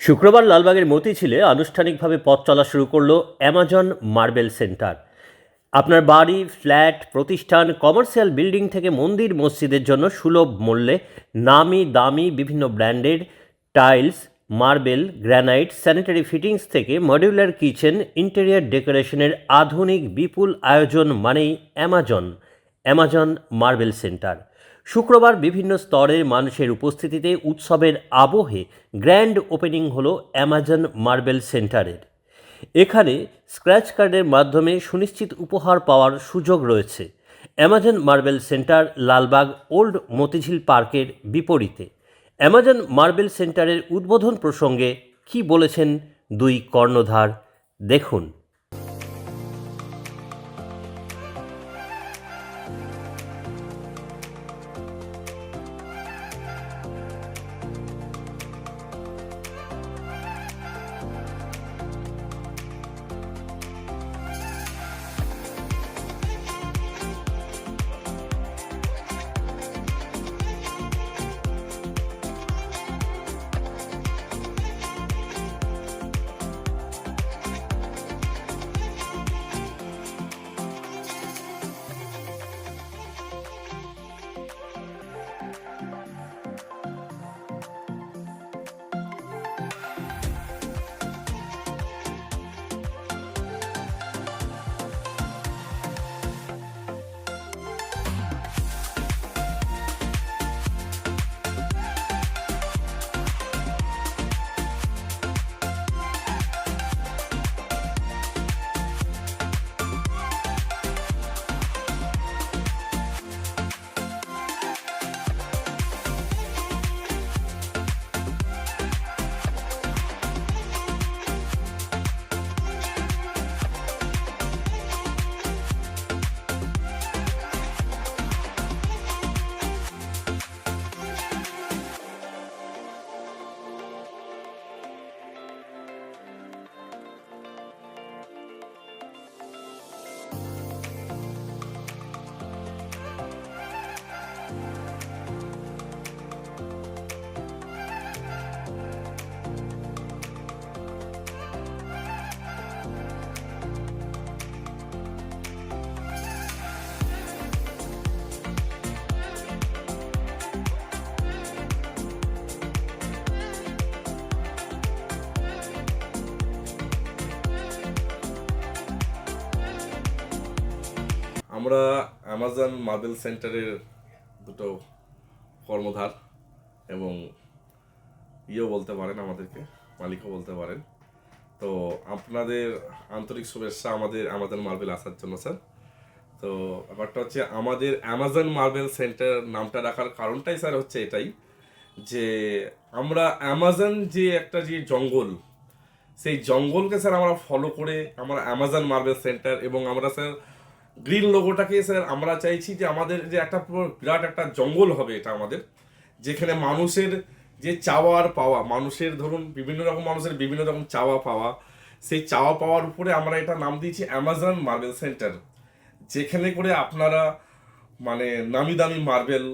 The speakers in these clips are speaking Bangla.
শুক্রবার লালবাগের মতিঝিলে আনুষ্ঠানিকভাবে পথ চলা শুরু করল অ্যামাজন মার্বেল সেন্টার। আপনার বাড়ি, ফ্ল্যাট, প্রতিষ্ঠান, কমার্শিয়াল বিল্ডিং থেকে মন্দির মসজিদের জন্য সুলভ মূল্যে নামি দামি বিভিন্ন ব্র্যান্ডের tiles, marble granite sanitary fittings থেকে মডিউলার কিচেন, ইন্টেরিয়ার ডেকোরেশনের আধুনিক বিপুল আয়োজন মানেই অ্যামাজন। Amazon marble centre. শুক্রবার বিভিন্ন স্তরের মানুষের উপস্থিতিতে উৎসবের আবহে গ্র্যান্ড ওপেনিং হলো অ্যামাজন মার্বেল সেন্টারের। এখানে স্ক্র্যাচ কার্ডের মাধ্যমে সুনিশ্চিত উপহার পাওয়ার সুযোগ রয়েছে। Amazon marble centre Lalbagh old Motijheel পার্কের বিপরীতে। অ্যামাজন মার্বেল সেন্টারের উদ্বোধন প্রসঙ্গে কি বলেছেন দুই কর্ণধার? দেখুন। আমরা অ্যামাজন মার্বেল সেন্টারের দুটো কর্মধার এবং ইয়েও বলতে পারেন আমাদেরকে, মালিকও বলতে পারেন। তো আপনাদের আন্তরিক শুভেচ্ছা আমাদের অ্যামাজন মার্বেল আসার জন্য, স্যার। তো ব্যাপারটা হচ্ছে আমাদের অ্যামাজন মার্বেল সেন্টার নামটা রাখার কারণটাই, স্যার, হচ্ছে এটাই যে আমরা অ্যামাজন যে একটা যে জঙ্গল, সেই জঙ্গলকে, স্যার, আমরা ফলো করে আমরা অ্যামাজন মার্বেল সেন্টার এবং আমরা, স্যার গ্রিন লোগোটাকে স্যার আমরা চাইছি যে আমাদের যে একটা বিরাট একটা জঙ্গল হবে এটা আমাদের, যেখানে মানুষের যে চাওয়ার পাওয়া, মানুষের ধরুন বিভিন্ন রকম মানুষের বিভিন্ন রকম চাওয়া পাওয়া, সেই চাওয়া পাওয়ার উপরে আমরা এটা নাম দিয়েছি অ্যামাজন মার্বেল সেন্টার যেখানে করে আপনারা মানে নামি দামি marble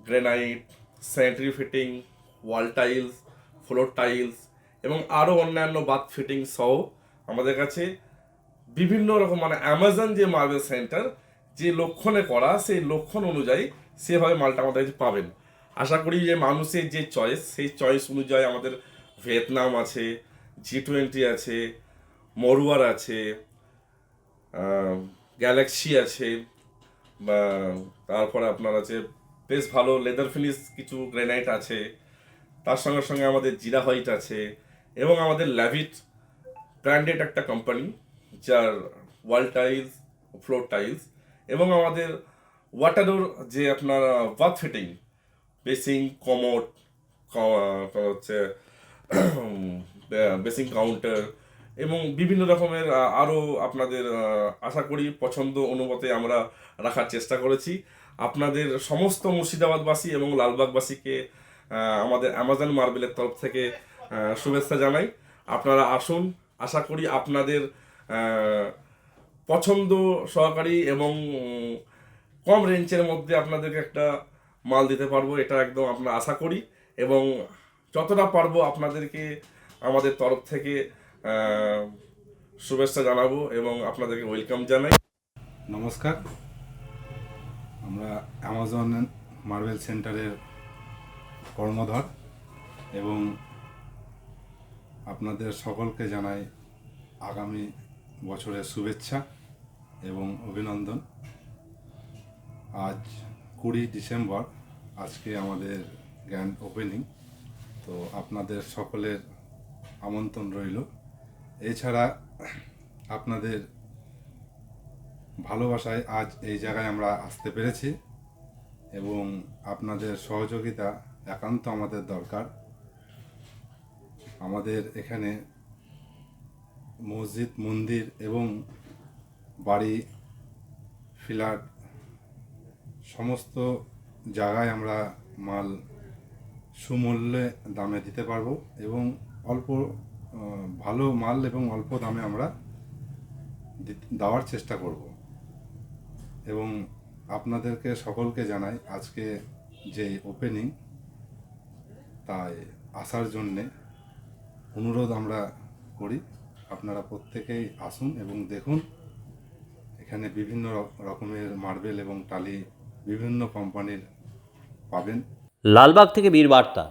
granite sanitary fitting wall tiles floor tiles এবং আরও অন্যান্য বাথ ফিটিং সহ আমাদের কাছে বিভিন্ন রকম মানে অ্যামাজন যে মার্বেল সেন্টার যে লক্ষণে করা, সেই লক্ষণ অনুযায়ী সেভাবে মালটা আমাদের পাবেন। আশা করি যে মানুষের যে চয়েস সেই চয়েস অনুযায়ী আমাদের ভিয়েতনাম আছে জি টোয়েন্টি আছে মরুয়ার আছে গ্যালাক্সি আছে, বা তারপরে আপনার আছে বেশ ভালো লেদার ফিনিশ কিছু গ্রেনাইট আছে, তার সঙ্গে সঙ্গে আমাদের জিরা হোয়াইট আছে, এবং আমাদের ল্যাভিট ব্র্যান্ডেড একটা কোম্পানি যার ওয়াল টাইলস ফ্লোর টাইলস এবং আমাদের ওয়াটারোর যে আপনার বাথ ফিটিং বেসিং কমোট হচ্ছে বেসিং কাউন্টার এবং বিভিন্ন রকমের আরও আপনাদের আশা করি পছন্দ অনুমতে আমরা রাখার চেষ্টা করেছি। আপনাদের সমস্ত মুর্শিদাবাদবাসী এবং লালবাগবাসীকে আমাদের অ্যামাজন মার্বেলের তরফ থেকে শুভেচ্ছা জানাই। আপনারা আসুন, আশা করি আপনাদের পছন্দ সহকারী এবং কম রেঞ্জের মধ্যে আপনাদেরকে একটা মাল দিতে পারব, এটা একদম আমরা আশা করি। এবং যতটা পারব আপনাদেরকে আমাদের তরফ থেকে শুভেচ্ছা জানাব এবং আপনাদেরকে ওয়েলকাম জানাই। নমস্কার। আমরা অ্যামাজন মার্বেল সেন্টারের কর্মধর এবং আপনাদের সকলকে জানাই আগামী বছরের শুভেচ্ছা এবং অভিনন্দন। আজ কুড়ি ডিসেম্বর, আজকে আমাদের গ্র্যান্ড ওপেনিং তো আপনাদের সকলের আমন্ত্রণ রইল। এছাড়া আপনাদের ভালোবাসায় আজ এই জায়গায় আমরা আসতে পেরেছি এবং আপনাদের সহযোগিতা একান্ত আমাদের দরকার। আমাদের এখানে মসজিদ, মন্দির এবং বাড়ি, ফ্ল্যাট, সমস্ত জায়গায় আমরা মাল সুমূল্যে দামে দিতে পারব এবং অল্প ভালো মাল এবং অল্প দামে আমরা দেওয়ার চেষ্টা করব। এবং আপনাদেরকে, সকলকে জানাই আজকে যে ওপেনিং তাই আসার জন্যে অনুরোধ আমরা করি। আপনারা প্রত্যেকেই আসুন এবং দেখুন। এখানে বিভিন্ন রকমের মার্বেল এবং টালি বিভিন্ন কোম্পানির পাবেন। লালবাগ থেকে বীর বার্তা